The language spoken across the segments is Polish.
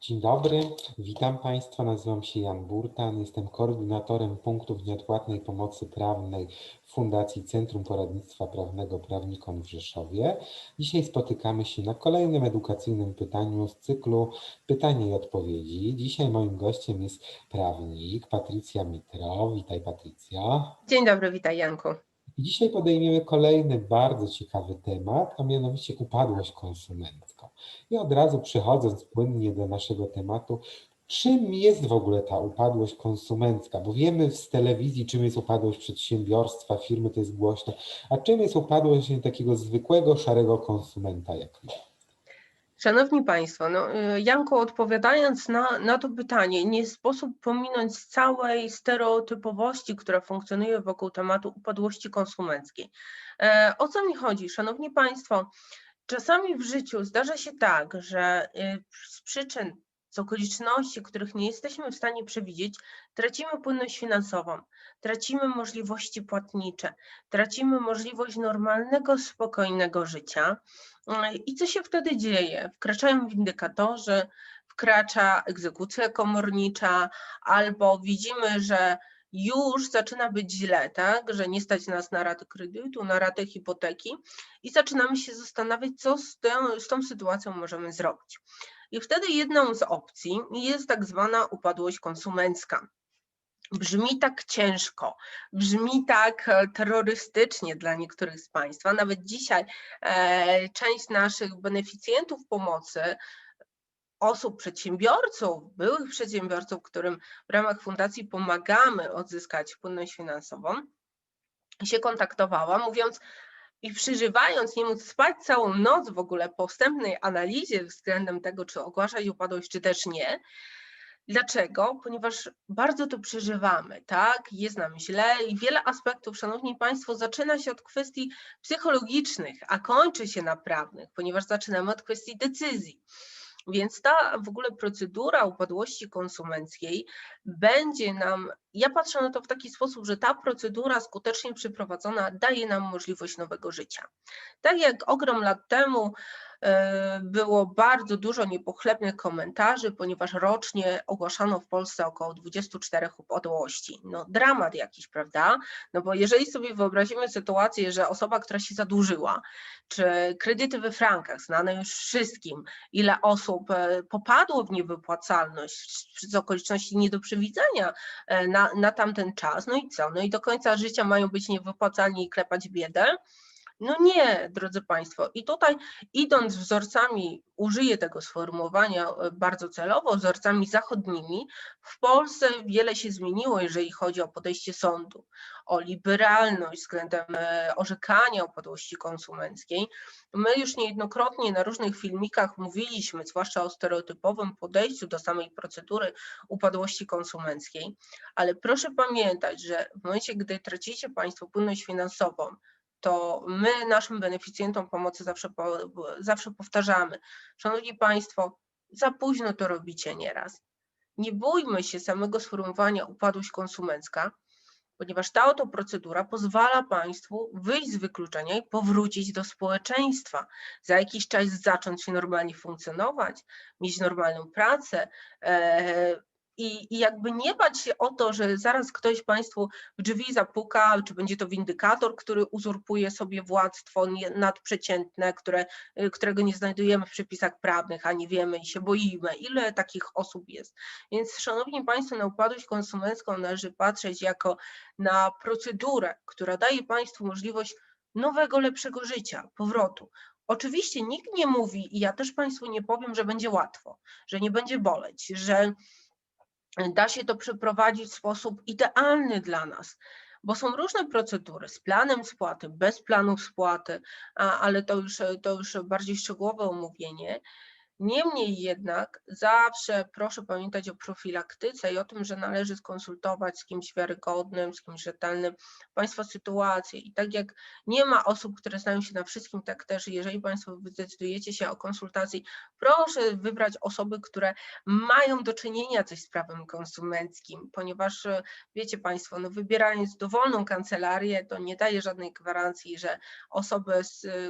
Dzień dobry, witam Państwa. Nazywam się Jan Burtan, jestem koordynatorem punktów nieodpłatnej pomocy prawnej Fundacji Centrum Poradnictwa Prawnego Prawnikom w Rzeszowie. Dzisiaj spotykamy się na kolejnym edukacyjnym pytaniu z cyklu Pytania i Odpowiedzi. Dzisiaj moim gościem jest prawnik Patrycja Mitro. Witaj Patrycja. Dzień dobry, witaj Janku. Dzisiaj podejmiemy kolejny bardzo ciekawy temat, a mianowicie upadłość konsumencką. I od razu przechodząc płynnie do naszego tematu, czym jest w ogóle ta upadłość konsumencka? Bo wiemy z telewizji, czym jest upadłość przedsiębiorstwa, firmy, to jest głośno, a czym jest upadłość takiego zwykłego, szarego konsumenta jak my? Szanowni Państwo, no, y, Janku, odpowiadając na, na to pytanie, nie sposób pominąć całej stereotypowości, która funkcjonuje wokół tematu upadłości konsumenckiej. E, o co mi chodzi? Szanowni Państwo, czasami w życiu zdarza się tak, że y, z przyczyn, z okoliczności, których nie jesteśmy w stanie przewidzieć, tracimy płynność finansową, tracimy możliwości płatnicze, tracimy możliwość normalnego, spokojnego życia. I co się wtedy dzieje? Wkraczają windykatorzy, wkracza egzekucja komornicza, albo widzimy, że już zaczyna być źle, tak, że nie stać nas na raty kredytu, na ratę hipoteki i zaczynamy się zastanawiać, co z, tą, z tą sytuacją możemy zrobić. I wtedy jedną z opcji jest tak zwana upadłość konsumencka. Brzmi tak ciężko, brzmi tak e, terrorystycznie dla niektórych z Państwa. Nawet dzisiaj e, część naszych beneficjentów pomocy, osób, przedsiębiorców, byłych przedsiębiorców, którym w ramach fundacji pomagamy odzyskać płynność finansową, się kontaktowała, mówiąc, i przeżywając, nie móc spać całą noc w ogóle po wstępnej analizie względem tego, czy ogłaszać upadłość, czy też nie, Dlaczego? Ponieważ bardzo to przeżywamy, tak? Jest nam źle i wiele aspektów, szanowni państwo, zaczyna się od kwestii psychologicznych, a kończy się na prawnych, ponieważ zaczynamy od kwestii decyzji. Więc ta w ogóle procedura upadłości konsumenckiej będzie nam, ja patrzę na to w taki sposób, że ta procedura skutecznie przeprowadzona daje nam możliwość nowego życia. Tak jak ogrom lat temu było bardzo dużo niepochlebnych komentarzy, ponieważ rocznie ogłaszano w Polsce około 24 upadłości. No dramat jakiś, prawda? No bo jeżeli sobie wyobrazimy sytuację, że osoba, która się zadłużyła, czy kredyty we frankach, znane już wszystkim, ile osób e, popadło w niewypłacalność z okoliczności nie do przewidzenia e, na, na tamten czas, no i co? No i do końca życia mają być niewypłacalni i klepać biedę, no nie, drodzy Państwo. I tutaj idąc wzorcami, użyję tego sformułowania e, bardzo celowo, wzorcami zachodnimi, w Polsce wiele się zmieniło, jeżeli chodzi o podejście sądu, o liberalność względem e, orzekania o podłości konsumenckiej. My już niejednokrotnie na różnych filmikach mówiliśmy, zwłaszcza o stereotypowym podejściu do samej procedury upadłości konsumenckiej, ale proszę pamiętać, że w momencie, gdy tracicie Państwo płynność finansową, to my naszym beneficjentom pomocy zawsze, zawsze powtarzamy, Szanowni Państwo, za późno to robicie nieraz. Nie bójmy się samego sformułowania upadłość konsumencka, ponieważ ta oto procedura pozwala Państwu wyjść z wykluczenia i powrócić do społeczeństwa, za jakiś czas zacząć się normalnie funkcjonować, mieć normalną pracę, e, i, I jakby nie bać się o to, że zaraz ktoś Państwu w drzwi zapuka, czy będzie to windykator, który uzurpuje sobie władztwo nadprzeciętne, które, y, którego nie znajdujemy w przepisach prawnych, a nie wiemy i się boimy, ile takich osób jest. Więc Szanowni Państwo, na upadłość konsumencką należy patrzeć jako na procedurę, która daje Państwu możliwość nowego, lepszego życia, powrotu. Oczywiście nikt nie mówi, i ja też Państwu nie powiem, że będzie łatwo, że nie będzie boleć, że da się to przeprowadzić w sposób idealny dla nas, bo są różne procedury z planem spłaty, bez planu spłaty, ale to już, to już bardziej szczegółowe omówienie. Niemniej jednak zawsze proszę pamiętać o profilaktyce i o tym, że należy skonsultować z kimś wiarygodnym, z kimś rzetelnym Państwa sytuację. I tak jak nie ma osób, które znają się na wszystkim, tak też jeżeli Państwo zdecydujecie się o konsultacji, proszę wybrać osoby, które mają do czynienia coś z prawem konsumenckim, ponieważ wiecie Państwo, no wybierając dowolną kancelarię, to nie daje żadnej gwarancji, że osoby,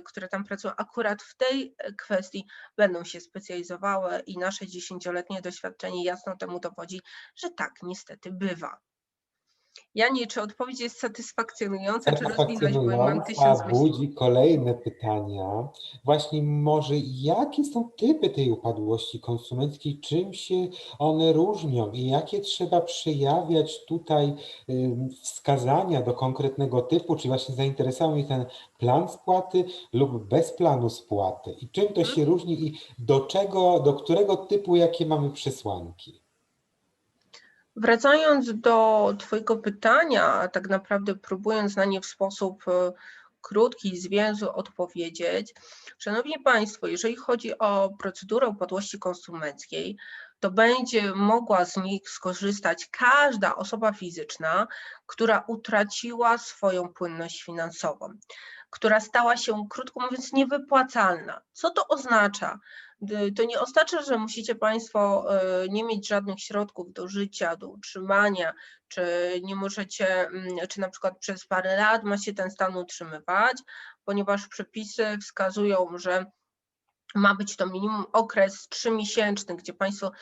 które tam pracują akurat w tej kwestii będą się specjalizować wyspecjalizowały i nasze dziesięcioletnie doświadczenie jasno temu dowodzi, że tak niestety bywa. Janie, czy odpowiedź jest satysfakcjonująca, czy rozwinąć, mam tysiąc myśli. budzi kolejne pytania. Właśnie może jakie są typy tej upadłości konsumenckiej, czym się one różnią i jakie trzeba przejawiać tutaj wskazania do konkretnego typu, czy właśnie zainteresował mnie ten plan spłaty lub bez planu spłaty i czym to się różni i do czego, do którego typu jakie mamy przesłanki. Wracając do Twojego pytania, tak naprawdę próbując na nie w sposób e, krótki i zwięzły odpowiedzieć. Szanowni Państwo, jeżeli chodzi o procedurę upadłości konsumenckiej, to będzie mogła z nich skorzystać każda osoba fizyczna, która utraciła swoją płynność finansową, która stała się, krótko mówiąc, niewypłacalna. Co to oznacza? Y, To nie oznacza, że musicie Państwo y, nie mieć żadnych środków do życia, do utrzymania, czy nie możecie, mm, czy na przykład przez parę lat macie ten stan utrzymywać, ponieważ przepisy wskazują, że ma być to minimum okres trzymiesięczny, gdzie Państwo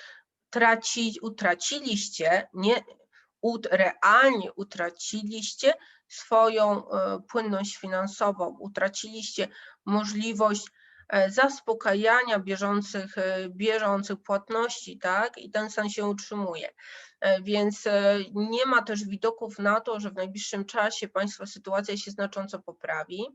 traci, utraciliście, nie, ut, realnie utraciliście swoją e, płynność finansową, utraciliście możliwość zaspokajania bieżących, e, bieżących płatności, tak? I ten stan się utrzymuje. E, Więc e, nie ma też widoków na to, że w najbliższym czasie Państwa sytuacja się znacząco poprawi.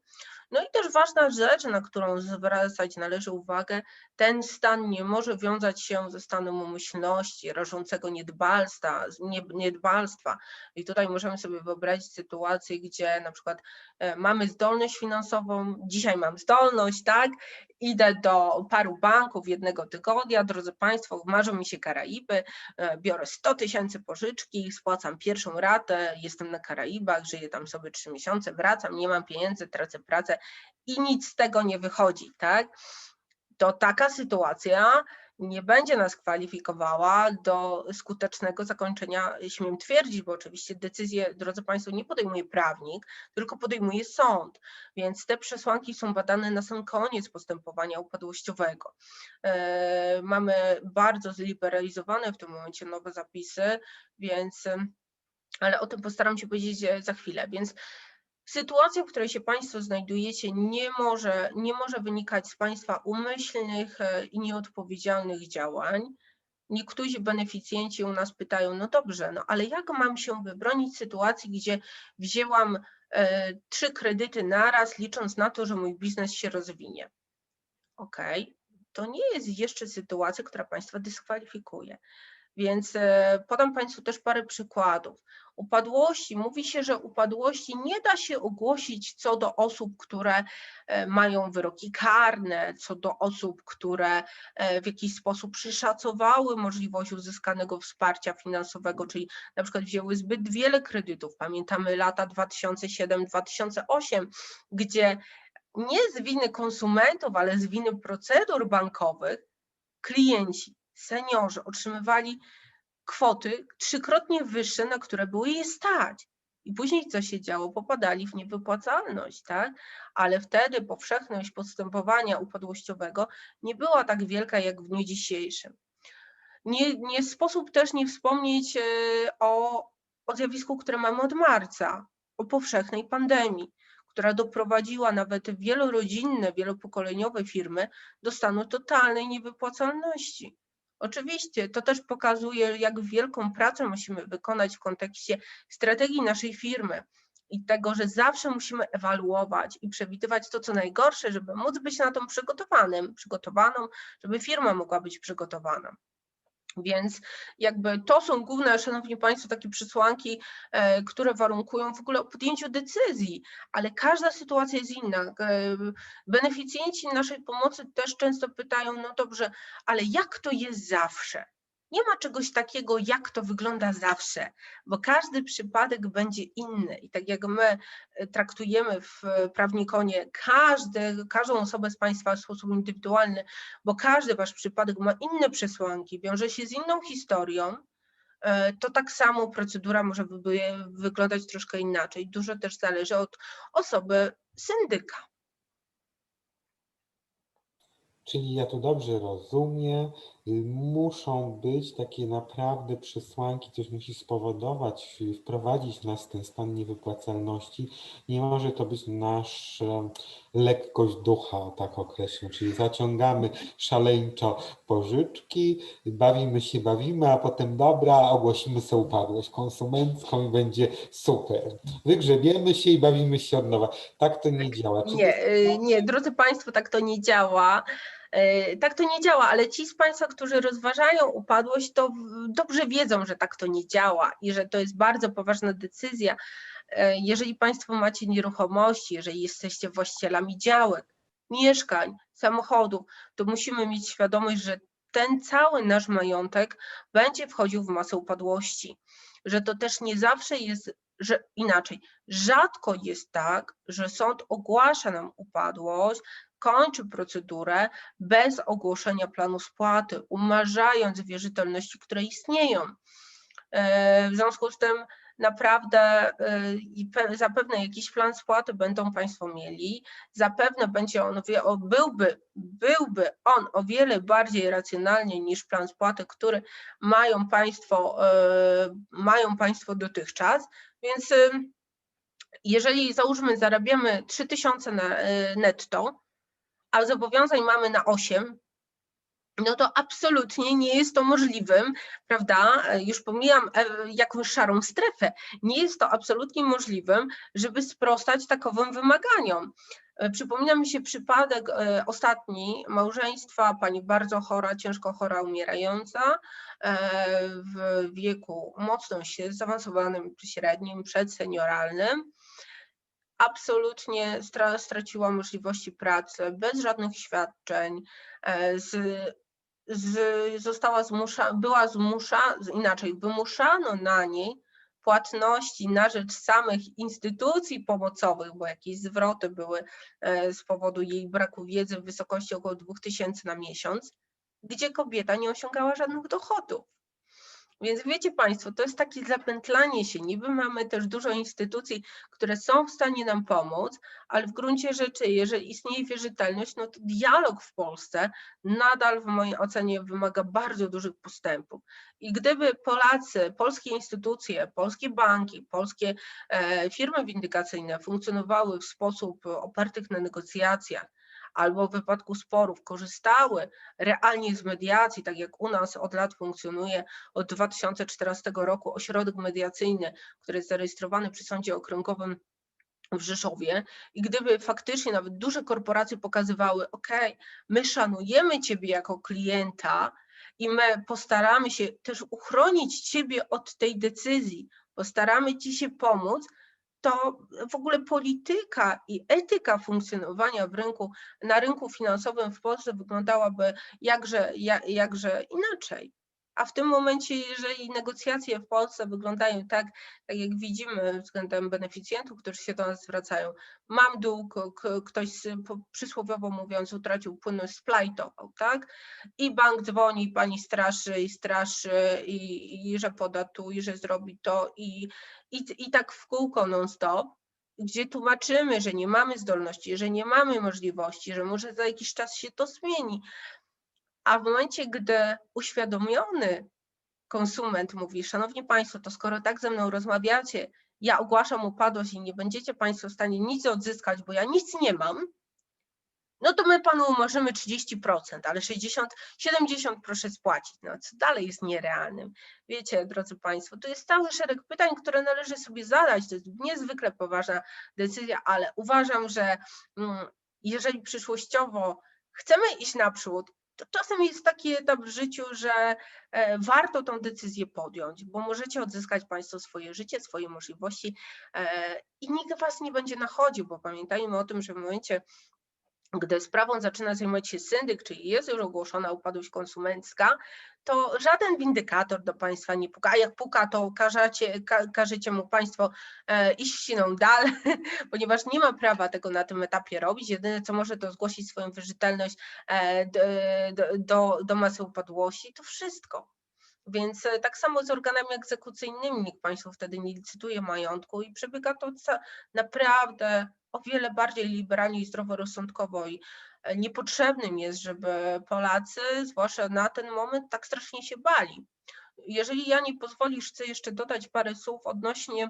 No i też ważna rzecz, na którą zwracać należy uwagę, ten stan nie może wiązać się ze stanem umyślności, rażącego niedbalstwa, nie- niedbalstwa. I tutaj możemy sobie wyobrazić sytuację, gdzie na przykład e, mamy zdolność finansową, dzisiaj mam zdolność, tak? Idę do paru banków jednego tygodnia, drodzy Państwo, marzą mi się Karaiby, biorę 100 tysięcy pożyczki, spłacam pierwszą ratę, jestem na Karaibach, żyję tam sobie trzy miesiące, wracam, nie mam pieniędzy, tracę pracę i nic z tego nie wychodzi, tak? To taka sytuacja nie będzie nas kwalifikowała do skutecznego zakończenia, śmiem twierdzić, bo oczywiście decyzję, drodzy Państwo, nie podejmuje prawnik, tylko podejmuje sąd, więc te przesłanki są badane na sam koniec postępowania upadłościowego. E, Mamy bardzo zliberalizowane w tym momencie nowe zapisy, więc, ale o tym postaram się powiedzieć e, za chwilę, więc Sytuacja, w której się Państwo znajdujecie, nie może, nie może wynikać z Państwa umyślnych e, i nieodpowiedzialnych działań. Niektórzy beneficjenci u nas pytają, no dobrze, no ale jak mam się wybronić sytuacji, gdzie wzięłam e, trzy kredyty naraz, licząc na to, że mój biznes się rozwinie? Okej, to nie jest jeszcze sytuacja, która Państwa dyskwalifikuje. Więc e, podam Państwu też parę przykładów. Upadłości, mówi się, że upadłości nie da się ogłosić co do osób, które e, mają wyroki karne, co do osób, które e, w jakiś sposób przeszacowały możliwość uzyskanego wsparcia finansowego, czyli na przykład wzięły zbyt wiele kredytów. Pamiętamy lata 2007-2008, gdzie nie z winy konsumentów, ale z winy procedur bankowych klienci, seniorzy otrzymywali kwoty trzykrotnie wyższe, na które było je stać. I później co się działo? Popadali w niewypłacalność, tak? Ale wtedy powszechność postępowania upadłościowego nie była tak wielka jak w dniu dzisiejszym. Nie, nie sposób też nie wspomnieć e, o, o zjawisku, które mamy od marca, o powszechnej pandemii, która doprowadziła nawet wielorodzinne, wielopokoleniowe firmy do stanu totalnej niewypłacalności. Oczywiście to też pokazuje, jak wielką pracę musimy wykonać w kontekście strategii naszej firmy i tego, że zawsze musimy ewaluować i przewidywać to, co najgorsze, żeby móc być na to przygotowanym, przygotowaną, żeby firma mogła być przygotowana. Więc jakby to są główne, szanowni państwo, takie przesłanki, e, które warunkują w ogóle o podjęciu decyzji, ale każda sytuacja jest inna. E, Beneficjenci naszej pomocy też często pytają, no dobrze, ale jak to jest zawsze? Nie ma czegoś takiego, jak to wygląda zawsze, bo każdy przypadek będzie inny. I tak jak my e, traktujemy w e, Prawnikonie każdy, każdą osobę z Państwa w sposób indywidualny, bo każdy Wasz przypadek ma inne przesłanki, wiąże się z inną historią, e, to tak samo procedura może wyglądać troszkę inaczej. Dużo też zależy od osoby syndyka. Czyli ja to dobrze rozumiem, muszą być takie naprawdę przesłanki, coś musi spowodować, y, wprowadzić nas w ten stan niewypłacalności. Nie może to być nasza lekkość ducha, tak określę, czyli zaciągamy szaleńczo pożyczki, bawimy się, bawimy, a potem dobra, ogłosimy sobie upadłość konsumencką i będzie super. Wygrzebiemy się i bawimy się od nowa. Tak to nie działa. Czy Nie, to- y, nie, drodzy Państwo, tak to nie działa. Y, Tak to nie działa, ale ci z Państwa, którzy rozważają upadłość, to dobrze wiedzą, że tak to nie działa i że to jest bardzo poważna decyzja. Y, Jeżeli Państwo macie nieruchomości, jeżeli jesteście właścicielami działek, mieszkań, samochodów, to musimy mieć świadomość, że ten cały nasz majątek będzie wchodził w masę upadłości. Że to też nie zawsze jest, że inaczej, rzadko jest tak, że sąd ogłasza nam upadłość, kończy procedurę bez ogłoszenia planu spłaty, umarzając wierzytelności, które istnieją. E, W związku z tym naprawdę e, zapewne jakiś plan spłaty będą Państwo mieli, zapewne będzie on, byłby, byłby on o wiele bardziej racjonalny niż plan spłaty, który mają Państwo, e, mają państwo dotychczas, więc jeżeli załóżmy zarabiamy 3000 na, y, netto, a zobowiązań mamy na 8, no to absolutnie nie jest to możliwym, prawda? Już pomijam e, jakąś szarą strefę. Nie jest to absolutnie możliwym, żeby sprostać takowym wymaganiom. E, Przypomina mi się przypadek e, ostatni małżeństwa, pani bardzo chora, ciężko chora, umierająca, w wieku mocno się zaawansowanym, średnim, przedsenioralnym absolutnie stra- straciła możliwości pracy, bez żadnych świadczeń, e, z, z, została zmusza, była zmusza, inaczej, wymuszano na niej płatności na rzecz samych instytucji pomocowych, bo jakieś zwroty były e, z powodu jej braku wiedzy w wysokości około 2000 na miesiąc, gdzie kobieta nie osiągała żadnych dochodów. Więc wiecie Państwo, to jest takie zapętlanie się. Niby mamy też dużo instytucji, które są w stanie nam pomóc, ale w gruncie rzeczy, jeżeli istnieje wierzytelność, no to dialog w Polsce nadal w mojej ocenie wymaga bardzo dużych postępów. I gdyby Polacy, polskie instytucje, polskie banki, polskie e, firmy windykacyjne funkcjonowały w sposób opartych na negocjacjach, albo w wypadku sporów korzystały realnie z mediacji, tak jak u nas od lat funkcjonuje od 2014 roku ośrodek mediacyjny, który jest zarejestrowany przy Sądzie Okręgowym w Rzeszowie. I gdyby faktycznie nawet duże korporacje pokazywały, OK, my szanujemy Ciebie jako klienta i my postaramy się też uchronić Ciebie od tej decyzji, postaramy Ci się pomóc, to w ogóle polityka i etyka funkcjonowania w rynku, na rynku finansowym w Polsce wyglądałaby jakże, ja- jakże inaczej. A w tym momencie, jeżeli negocjacje w Polsce wyglądają tak, tak jak widzimy względem beneficjentów, którzy się do nas zwracają, mam dług, ktoś przysłowiowo mówiąc utracił płynność, splajtował, tak? I bank dzwoni, pani straszy i straszy i, i że poda tu, i że zrobi to i, i, i tak w kółko non stop gdzie tłumaczymy, że nie mamy zdolności, że nie mamy możliwości, że może za jakiś czas się to zmieni. A w momencie, gdy uświadomiony konsument mówi, szanowni państwo, to skoro tak ze mną rozmawiacie, ja ogłaszam upadłość i nie będziecie państwo w stanie nic odzyskać, bo ja nic nie mam, no to my panu umorzymy 30%, ale 60, 70 proszę spłacić. No co dalej jest nierealnym? Wiecie, drodzy państwo, to jest cały szereg pytań, które należy sobie zadać. To jest niezwykle poważna decyzja, ale uważam, że mm, jeżeli przyszłościowo chcemy iść naprzód, czasem jest taki etap w życiu, że e, warto tą decyzję podjąć, bo możecie odzyskać Państwo swoje życie, swoje możliwości e, i nikt Was nie będzie nachodził, bo pamiętajmy o tym, że w momencie, gdy sprawą zaczyna zajmować się syndyk, czyli jest już ogłoszona upadłość konsumencka, to żaden windykator do Państwa nie puka, a jak puka, to każecie, ka, każecie mu Państwo e, iść ściną dal, ponieważ nie ma prawa tego na tym etapie robić. Jedyne, co może, to zgłosić swoją wierzytelność e, do, do, do, masy upadłości. To wszystko. Więc e, tak samo z organami egzekucyjnymi, nikt Państwo wtedy nie licytuje majątku i przebiega to naprawdę o wiele bardziej liberalnie i zdroworozsądkowo. I e, niepotrzebnym jest, żeby Polacy, zwłaszcza na ten moment, tak strasznie się bali. Jeżeli ja nie pozwolisz, chcę jeszcze dodać parę słów odnośnie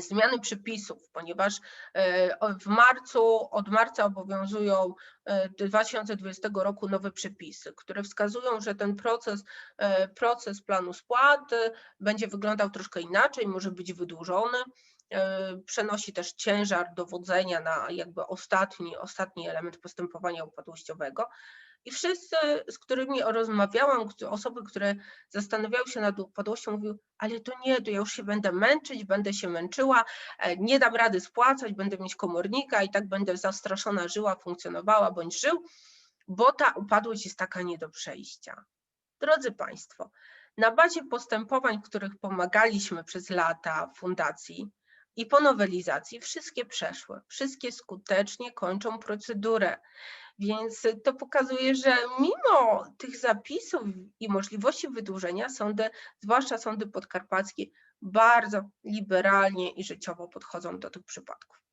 zmiany przepisów, ponieważ e, w marcu, od marca obowiązują e, 2020 roku nowe przepisy, które wskazują, że ten proces, e, proces planu spłaty będzie wyglądał troszkę inaczej, może być wydłużony. e, Przenosi też ciężar dowodzenia na jakby ostatni, ostatni element postępowania upadłościowego. I wszyscy, z którymi rozmawiałam, osoby, które zastanawiały się nad upadłością, mówiły, ale to nie, to ja już się będę męczyć, będę się męczyła, e, nie dam rady spłacać, będę mieć komornika i tak będę zastraszona żyła, funkcjonowała bądź żył, bo ta upadłość jest taka nie do przejścia. Drodzy Państwo, na bazie postępowań, których pomagaliśmy przez lata fundacji i po nowelizacji, wszystkie przeszły, wszystkie skutecznie kończą procedurę. Więc to pokazuje, że mimo tych zapisów i możliwości wydłużenia, sądy, zwłaszcza sądy podkarpackie, bardzo liberalnie i życiowo podchodzą do tych przypadków.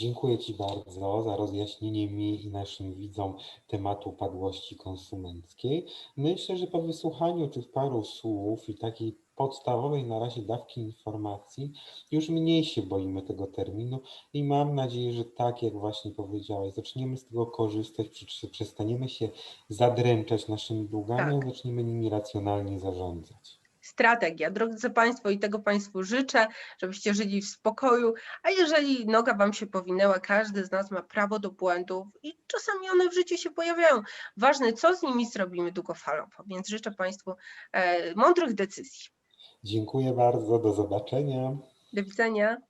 Dziękuję Ci bardzo za rozjaśnienie mi i naszym widzom tematu upadłości konsumenckiej. Myślę, że po wysłuchaniu tych paru słów i takiej podstawowej na razie dawki informacji, już mniej się boimy tego terminu i mam nadzieję, że tak jak właśnie powiedziałeś, zaczniemy z tego korzystać, prze- przestaniemy się zadręczać naszymi długami, Tak. zaczniemy nimi racjonalnie zarządzać. Strategia. Drodzy Państwo, i tego Państwu życzę, żebyście żyli w spokoju, a jeżeli noga Wam się powinęła, każdy z nas ma prawo do błędów i czasami one w życiu się pojawiają. Ważne, co z nimi zrobimy długofalowo, więc życzę Państwu e, mądrych decyzji. Dziękuję bardzo, do zobaczenia. Do widzenia.